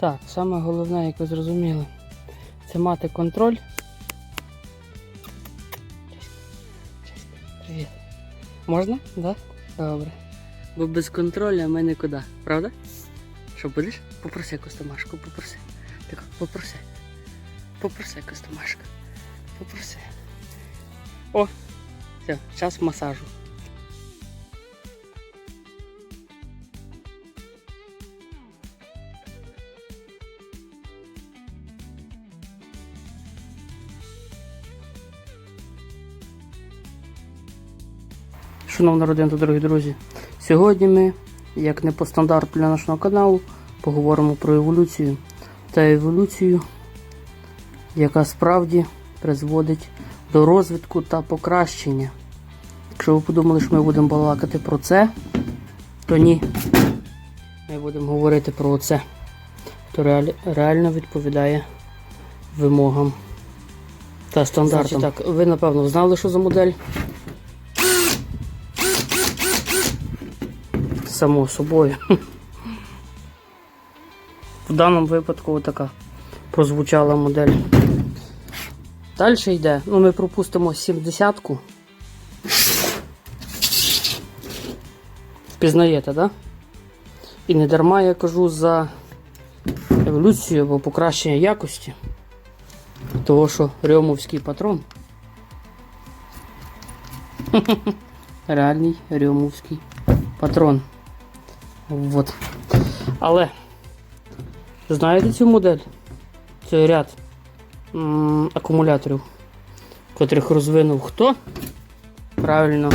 Так, саме головне, як ви зрозуміли, це мати контроль. Привіт. Можна? Да? Добре. Бо без контролю ми нікуди, правда? Що будеш? Попроси костомашку, попроси. Так, попроси. Попроси костомашку. Попроси. О! Все, час масажу. Шановна родина та дорогі друзі, сьогодні ми, як не по стандарту для нашого каналу, поговоримо про еволюцію та еволюцію, яка справді призводить до розвитку та покращення. Якщо ви подумали, що ми будемо балакати про це, то ні. Ми будемо говорити про це, реаль- реально відповідає вимогам та стандартам. Значить, так, ви напевно знали, що за модель. Само собою. В даному випадку така прозвучала модель. Далі йде. Ну, ми пропустимо 70-ку. Впізнаєте, так? Да? І не дарма я кажу за еволюцію або покращення якості. Того, що рьомовський патрон. Реальний рьомовський патрон. Вот. Але знаєте цю модель? Це ряд м, акумуляторів, котрих розвинув хто? Правильно,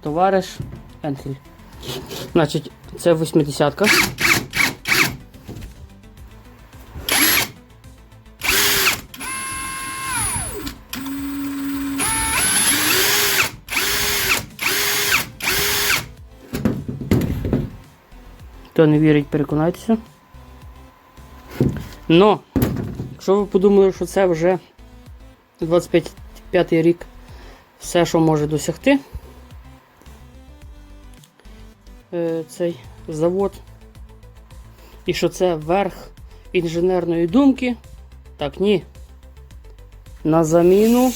товариш Енхель. Значить, це 80-ка. Хто не вірить, переконайтеся. Но, якщо ви подумали, що це вже 25 й рік все, що може досягти е, цей завод, і що це верх інженерної думки, так ні. На заміну.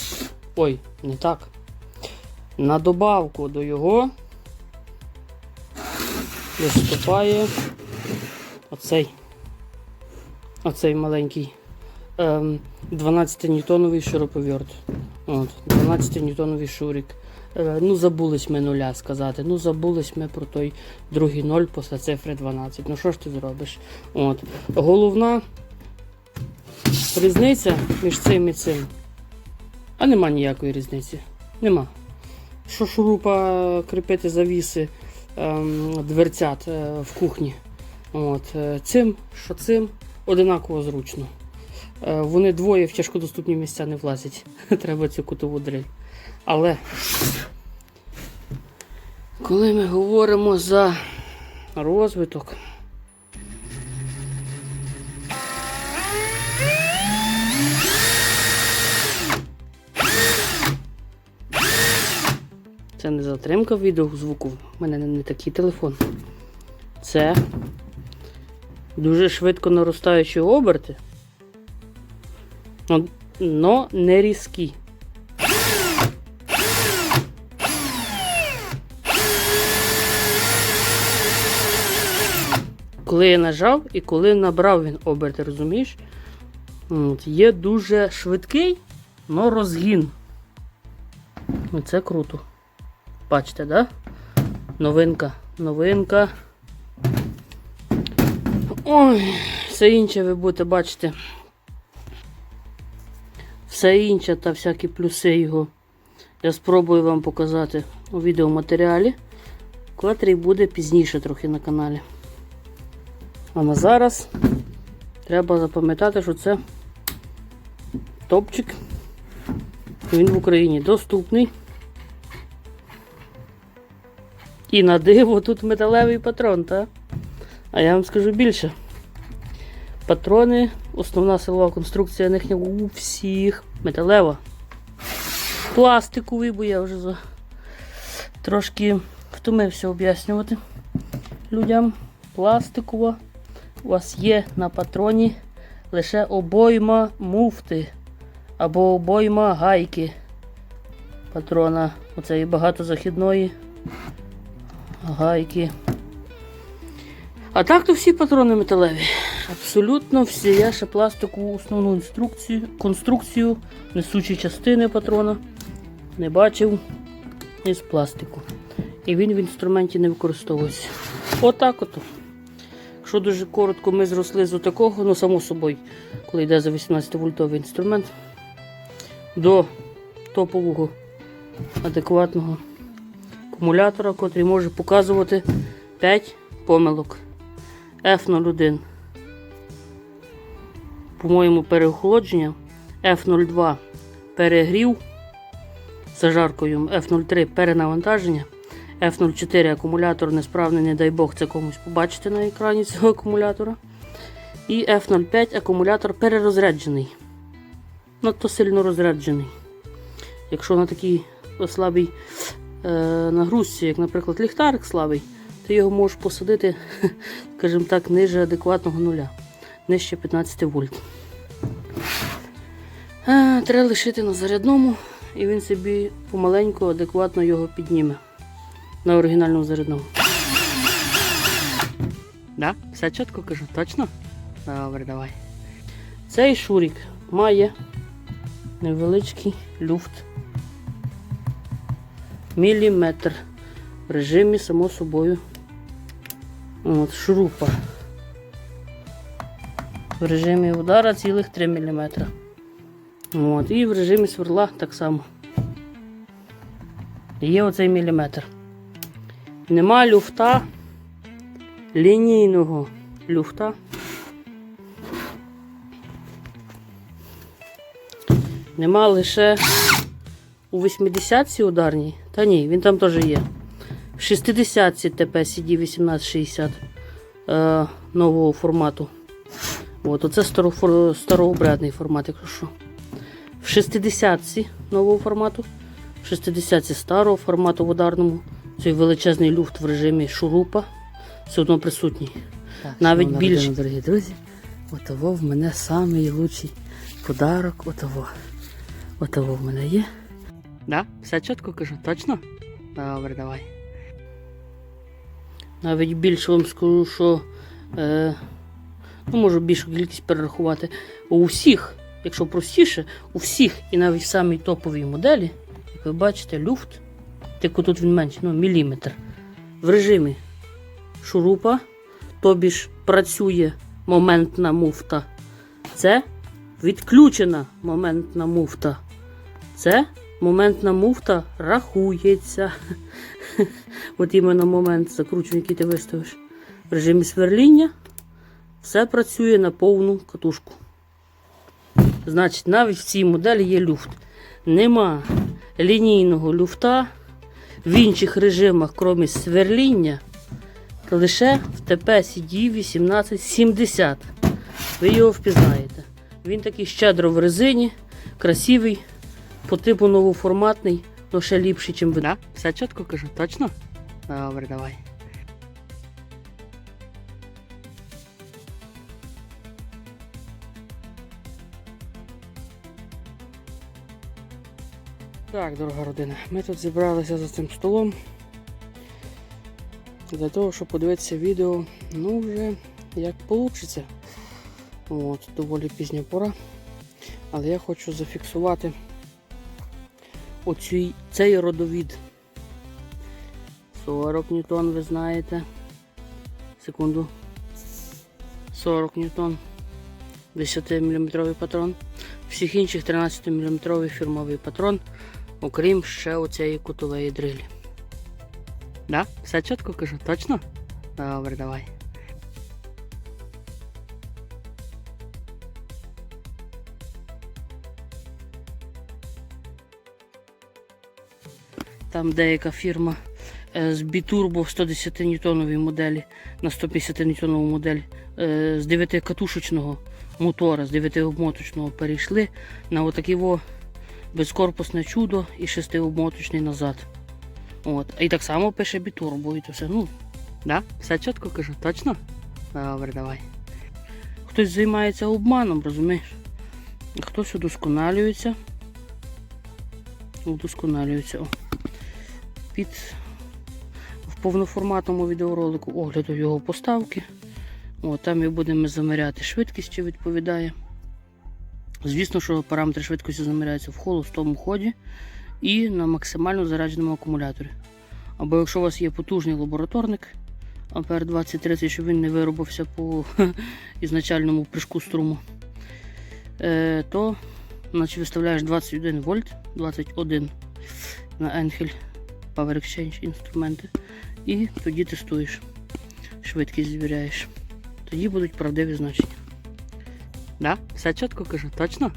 Ой, не так. На добавку до його виступає оцей оцей маленький ем, 12 ньютоновий шуруповерт. От, 12 ньютоновий шурик. Е, ну, забулись ми нуля сказати. Ну, забулись ми про той другий ноль після цифри 12. Ну що ж ти зробиш? От. Головна різниця між цим і цим. А нема ніякої різниці. Нема. Що шурупа кріпити завіси ем, дверцят е, в кухні. От, е, цим, що цим одинаково зручно. Е, вони двоє в тяжкодоступні місця не влазять. Треба цю кутову дрель. Але коли ми говоримо за розвиток. Це не затримка відеозвуку. У мене не такий телефон. Це дуже швидко наростаючі оберти. Но не різкі. Коли я нажав і коли набрав він оберти, розумієш? От, є дуже швидкий, но розгін. Оце круто. Бачите, да? Новинка, новинка. Ой, все інше ви будете бачити. Все інше та всякі плюси його. Я спробую вам показати у відеоматеріалі, котрий буде пізніше трохи на каналі. А на зараз треба запам'ятати, що це топчик. Він в Україні доступний. І на диво тут металевий патрон, так? А я вам скажу більше. Патрони, основна силова конструкція їхня у всіх металева. Пластиковий, бо я вже за... трошки втомився об'яснювати людям. Пластикова у вас є на патроні лише обойма муфти або обойма гайки патрона. Оцеї багатозахідної гайки. А так то всі патрони металеві. Абсолютно всі. Я ще пластикову основну інструкцію, конструкцію, несучі частини патрона не бачив із пластику. І він в інструменті не використовується. Отак от. Якщо дуже коротко ми зросли з отакого, ну само собою, коли йде за 18 вольтовий інструмент, до топового адекватного акумулятора, який може показувати 5 помилок. F01. По-моєму, переохолодження. F02 перегрів зажаркою. F03 перенавантаження. F04 акумулятор несправний, не дай Бог це комусь побачити на екрані цього акумулятора. І F05 акумулятор перерозряджений. Надто сильно розряджений. Якщо на такій слабій нагрузці, як, наприклад, ліхтарик слабий, ти його можеш посадити, скажімо так, ниже адекватного нуля, нижче 15 вольт. Е, Треба лишити на зарядному, і він собі помаленьку, адекватно його підніме на оригінальному зарядному. Да? Все чітко кажу, точно? Добре, давай. Цей шурік має невеличкий люфт. Міліметр в режимі, само собою, от, шурупа. В режимі удара цілих 3 мм. От, і в режимі сверла так само. Є оцей міліметр. Нема люфта, лінійного люфта. Нема лише у 80-ці ударній. Та ні, він там теж є. В 60-ці ТП CD 1860 е, нового формату. От, оце старообрядний формат, якщо що. В 60-ці нового формату. В 60-ці старого формату в ударному. Цей величезний люфт в режимі шурупа. Все одно присутній. Навіть шановна більше. дорогі друзі, отого в мене лучший подарок. Отого. Отого в мене є. Да? Все чітко кажу, точно? Добре, давай. Навіть більше вам скажу, що е, ну, можу більшу кількість перерахувати. У всіх, якщо простіше, у всіх і навіть в самій топовій моделі, як ви бачите, люфт, тільки тут він менший, ну, міліметр. В режимі шурупа, тобі ж працює моментна муфта. Це відключена моментна муфта. Це моментна муфта рахується. От іменно момент закручування, який ти виставиш. В режимі сверління все працює на повну катушку. Значить, навіть в цій моделі є люфт. Нема лінійного люфта в інших режимах, крім сверління, лише в ТП CD 1870. Ви його впізнаєте. Він такий щедро в резині, красивий, по типу новоформатний, але ще ліпший, ніж ви. Да? Все чітко кажу, точно? Добре, давай. Так, дорога родина, ми тут зібралися за цим столом для того, щоб подивитися відео, ну вже як вийде. От, доволі пізня пора. Але я хочу зафіксувати оцій, цей родовід. 40 ньютон, ви знаєте. Секунду. 40 ньютон. 10 мм патрон. Всіх інших 13 мм фірмовий патрон, окрім ще оцієї кутової дрилі. Да? Все чітко кажу, точно? Добре, давай. Там деяка фірма е, з бітурбо 110 ньютоновій моделі на 150 ньютонову модель е, з 9 катушечного мотора, з 9 обмоточного перейшли на отаке во безкорпусне чудо і 6 обмоточний назад. От. І так само пише бітурбо і то все. Ну, да? Все чітко кажу, точно? Добре, давай. хтось займається обманом, розумієш? Хтось удосконалюється. Удосконалюється. О. Під в повноформатному відеоролику огляду його поставки. О, там і будемо заміряти швидкість, чи відповідає. Звісно, що параметри швидкості заміряються в холостому ході і на максимально зарядженому акумуляторі. Або якщо у вас є потужний лабораторник Ампер 2030, щоб він не виробився по ізначальному прыжку струму, е, то значить, виставляєш 21 вольт, 21 на Enhel Power Exchange інструменти. І тоді тестуєш. Швидкість звіряєш. Тоді будуть правдиві значення. Да? Все чітко кажу, точно?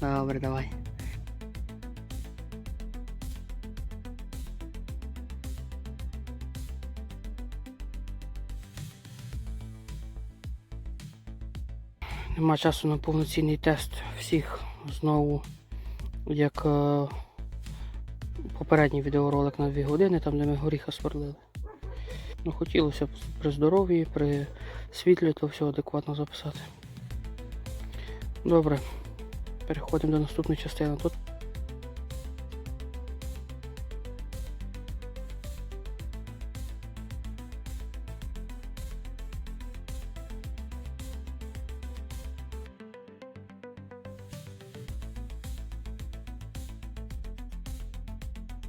Добре, давай. Нема часу на повноцінний тест всіх знову, як е, попередній відеоролик на 2 години, там де ми горіха сверлили. Ну, хотілося б при здоров'ї, при світлі, то все адекватно записати. Добре, переходимо до наступної частини. Тут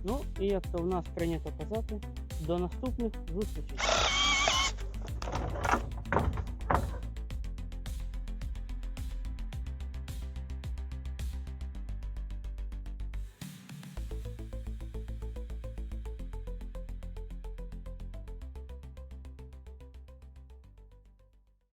Ну і як то в нас прийнято казати, до наступних зустрічей.